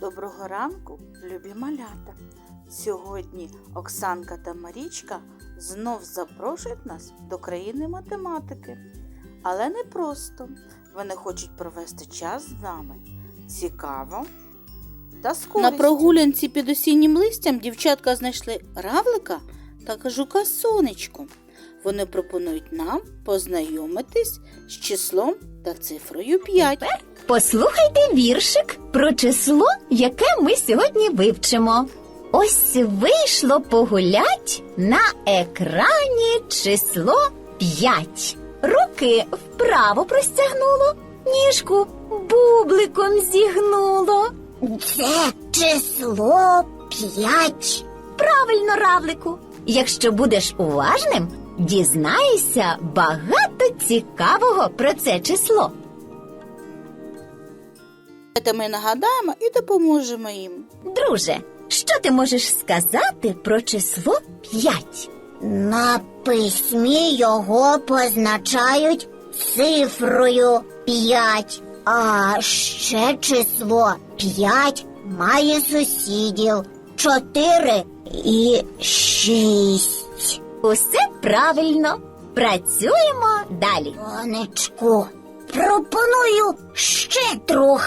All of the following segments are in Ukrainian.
Доброго ранку, любі малята! Сьогодні Оксанка та Марічка знов запрошують нас до країни математики. Але не просто. Вони хочуть провести час з нами. Цікаво та з На прогулянці під осіннім листям дівчатка знайшли равлика та кажука сонечку. Вони пропонують нам познайомитись з числом та цифрою 5. Послухайте віршик про число, яке ми сьогодні вивчимо. Ось вийшло погулять на екрані число 5. Руки вправо простягнуло, ніжку бубликом зігнуло. Це число 5. Правильно, равлику. Якщо будеш уважним, дізнаєшся багато цікавого про це число. Давайте ми нагадаємо і допоможемо їм. Друже, що ти можеш сказати про число 5? На письмі його позначають цифрою 5. А ще число 5 має сусідів 4 і 6. Усе правильно. Працюємо далі. Сонечку, пропоную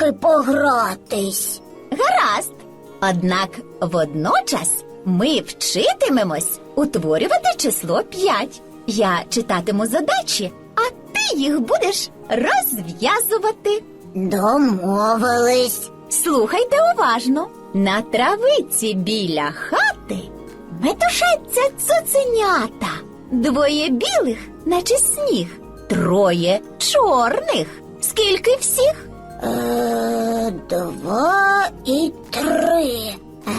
трохи погратись. Гаразд. Однак водночас ми вчитимемось утворювати число 5. Я читатиму задачі, а ти їх будеш розв'язувати. Домовились. Слухайте уважно. На травиці біля хати метушаться цуценята. Двоє білих, наче сніг, троє чорних. Скільки всіх? Е, два і три. Е,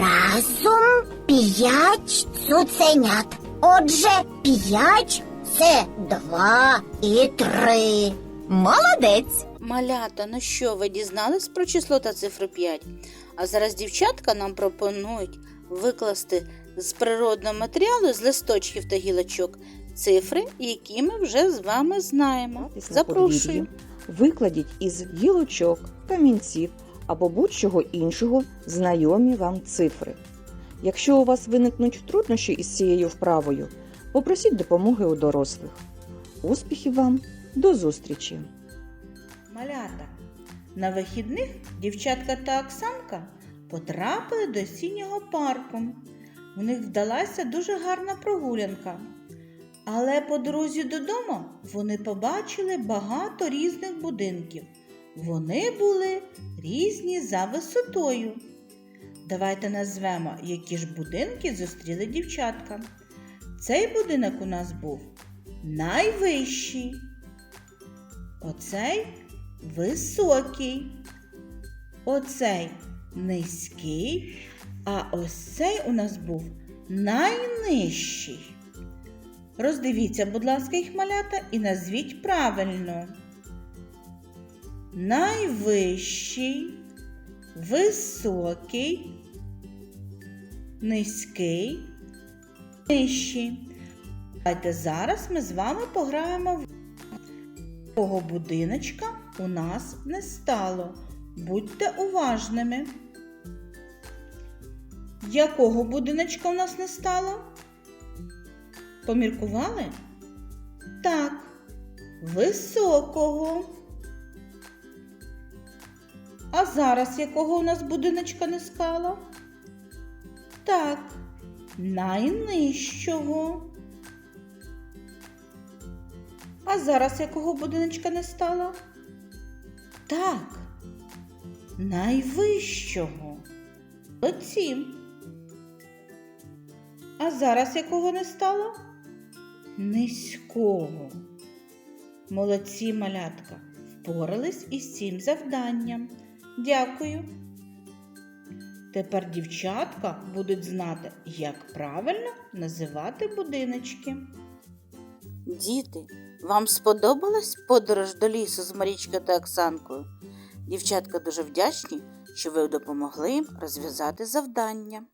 разом п'ять цуценят. Отже, п'ять це два і три. Молодець. Малята, ну що, ви дізнались про число та цифру 5? А зараз дівчатка нам пропонують викласти з природного матеріалу, з листочків та гілочок, цифри, які ми вже з вами знаємо. Запрошую. Викладіть із гілочок, камінців або будь-чого іншого знайомі вам цифри. Якщо у вас виникнуть труднощі із цією вправою, попросіть допомоги у дорослих. Успіхів вам! До зустрічі! Малята. На вихідних дівчатка та Оксанка потрапили до осіннього парку. У них вдалася дуже гарна прогулянка. Але по дорозі додому вони побачили багато різних будинків. Вони були різні за висотою. Давайте назвемо, які ж будинки зустріли дівчатка. Цей будинок у нас був найвищий. Оцей високий, оцей низький, а ось цей у нас був найнижчий. Роздивіться, будь ласка, їх малята і назвіть правильно. Найвищий, високий, низький, нижчий. Давайте зараз ми з вами пограємо в такого будиночка у нас не стало. Будьте уважними. Якого будиночка у нас не стало? Поміркували? Так, високого. А зараз якого у нас будиночка не стало? Так, найнижчого. А зараз якого будиночка не стало? Так, найвищого. Оці. А зараз якого не стало? Низького. Молодці малятка. Впорались із цим завданням. Дякую. Тепер дівчатка будуть знати, як правильно називати будиночки. Діти, вам сподобалась подорож до лісу з Марічкою та Оксанкою? Дівчатка дуже вдячні, що ви допомогли їм розв'язати завдання.